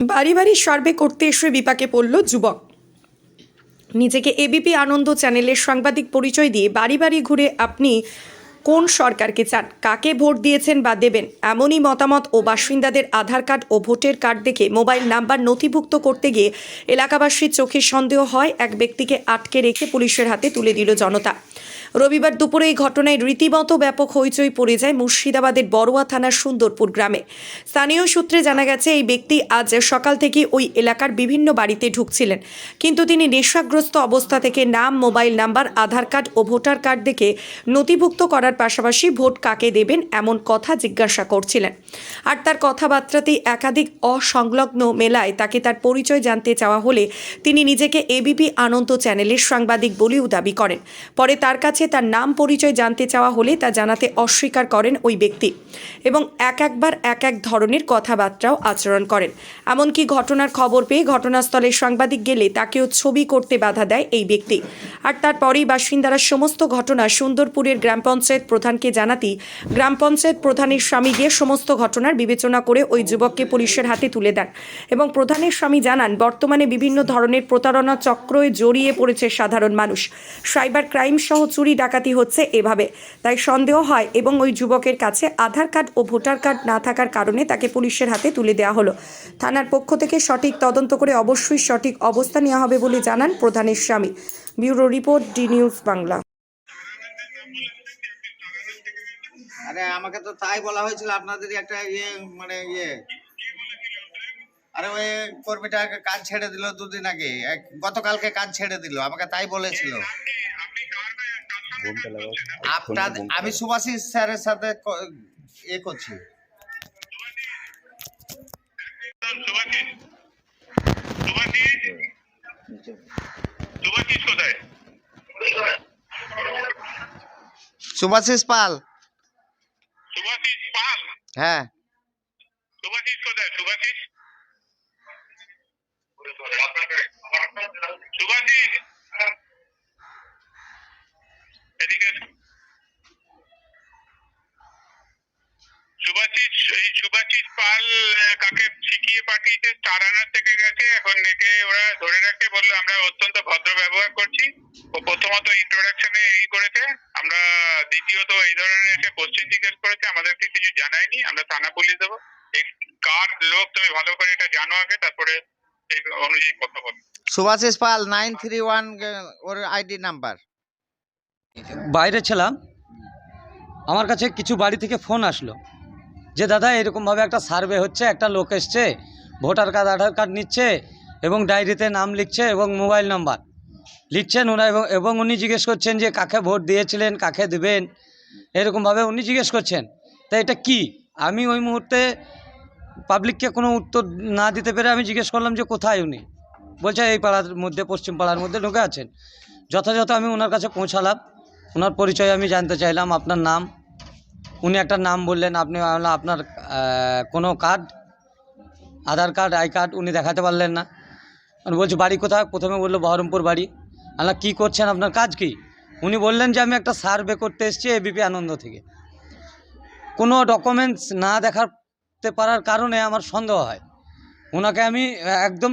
বাড়ি বাড়ি সার্ভে করতে এসে বিপাকে পড়ল যুবক। নিজেকে এবিপি আনন্দ চ্যানেলের সাংবাদিক পরিচয় দিয়ে বাড়ি বাড়ি ঘুরে আপনি কোন সরকারকে চান, কাকে ভোট দিয়েছেন বা দেবেন, এমনই মতামত ও বাসিন্দাদের আধার কার্ড ও ভোটের কার্ড দেখে মোবাইল নাম্বার নথিভুক্ত করতে গিয়ে এলাকাবাসীর চোখে সন্দেহ হয়, এক ব্যক্তিকে আটকে রেখে পুলিশের হাতে তুলে দিল জনতা। রবিবার দুপুরে এই ঘটনায় রীতিমতো ব্যাপক হইচই পড়ে যায় মুর্শিদাবাদের বড়ুয়া থানার সুন্দরপুর গ্রামে। স্থানীয় সূত্রে জানা গেছে, এই ব্যক্তি আজ সকাল থেকে ওই এলাকার বিভিন্ন বাড়িতে ঢুকছিলেন। কিন্তু তিনি নেশাগ্রস্ত অবস্থা থেকে নাম, মোবাইল নাম্বার, আধার কার্ড ও ভোটার কার্ড দেখে নথিভুক্ত করার পাশাপাশি ভোট কাকে দেবেন এমন কথা জিজ্ঞাসা করছিলেন। আর তার কথাবার্তাতেই একাধিক অসংলগ্ন মেলায় তাকে তার পরিচয় জানতে চাওয়া হলে তিনি নিজেকে এবিপি আনন্দ চ্যানেলের সাংবাদিক বলেও দাবি করেন। পরে তার কাছে তার নাম পরিচয় জানতে চাওয়া হলে তা জানাতে অস্বীকার করেন ওই ব্যক্তি এবং এক একবার এক এক ধরনের কথাবার্তাও আচরণ করেন। এমনকি ঘটনার খবর পেয়ে ঘটনাস্থলে সাংবাদিক গেলে তাকেও ছবি করতে বাধা দেয় এই ব্যক্তি। আর তারপরেই বাসিন্দারা সমস্ত ঘটনা সুন্দরপুরের গ্রাম পঞ্চায়েত প্রধানকে জানাতেই গ্রাম পঞ্চায়েত প্রধানের স্বামী গিয়ে সমস্ত ঘটনার বিবেচনা করে ওই যুবককে পুলিশের হাতে তুলে দেন এবং প্রধানের স্বামী জানান, বর্তমানে বিভিন্ন ধরনের প্রতারণা চক্রয়ে জড়িয়ে পড়েছে সাধারণ মানুষ। সাইবার ক্রাইম সহ চুরি ডাকাতি হচ্ছে এভাবে। তাই সন্দেহ হয় এবং ওই যুবকের কাছে আধার কার্ড ও ভোটার কার্ড না থাকার কারণে তাকে পুলিশের হাতে তুলে দেওয়া হলো। থানার পক্ষ থেকে সঠিক তদন্ত করে অবশ্যই সঠিক অবস্থা নেওয়া হবে বলে জানান প্রধানের স্বামী। Bureau report, D news Bangla. আরে, আমাকে তো তাই বলা হয়েছিল আপনাদের একটা ইয়ে মানে ইয়ে। আরে, ওই কর্মীটা কাজ ছেড়ে দিল দুদিন আগে। গতকালকে কাজ ছেড়ে দিল, আমাকে তাই বলেছিল। আপনার আমি সুভাষিস স্যারের সাথে ইয়ে করছি। সুভাষিস পাল। হ্যাঁ। সুভাষিস কোথায় সুভাষিস সুভাষিস এদিকে এসো। সুভাষিস সুভাষিস পাল কাকে শিখিয়ে পাঠিয়েছে থেকে গেছে। এখন একে ওরা ধরে রাখতে বলল আমরা অত্যন্ত ভদ্র ব্যবহার করছি। ও প্রথমত ইন্ট্রোডাকশনে এই করেছে। আমরা দ্বিতীয়ত এই ধরনের এসে কোশ্চেন জিজ্ঞেস করেছে। আমাদেরকে কিছু জানায়নি। আমরা থানা পুলিশ দেবো। এই কার লোক তুমি ভালো করে এটা জানো আগে তারপরে এই অনুযায়ী কথা বলো। Subhashis Pal nine three one ওর আইডি নাম্বার বাইরে ছিলাম। আমার কাছে কিছু বাড়ি থেকে ফোন আসলো। যে দাদা, এরকমভাবে একটা সার্ভে হচ্ছে, একটা লোক এসছে, ভোটার কার্ড আধার কার্ড নিচ্ছে এবং ডায়েরিতে নাম লিখছে এবং মোবাইল নাম্বার লিখছেন ওনা এবং এবং উনি জিজ্ঞেস করছেন যে কাকে ভোট দিয়েছিলেন, কাকে দেবেন? এরকমভাবে উনি জিজ্ঞেস করছেন। তা এটা কি? আমি ওই মুহূর্তে পাবলিককে কোনো উত্তর না দিতে পেরে আমি জিজ্ঞেস করলাম যে কোথায় উনি? বলছে, এই পাড়ার মধ্যে, পশ্চিম পাড়ার মধ্যে ঢুকে আছেন। যথাযথ আমি ওনার কাছে পৌঁছালাম। ওনার পরিচয় আমি জানতে চাইলাম, আপনার নাম। উনি একটা নাম বললেন, আপনি আপনার কোনো card Aadhaar card I card উনি দেখাতে পারলেন না। আমি বলছি, বাড়ি কোথায়? প্রথমে বলল, বহরমপুর বাড়ি। আমরা কী করছেন? আপনার কাজ কি? উনি বললেন যে, আমি একটা সার্ভে করতে এসেছি এবিপি আনন্দ থেকে। কোনো ডকুমেন্টস না দেখাতে পারার কারণে আমার সন্দেহ হয়। ওনাকে আমি একদম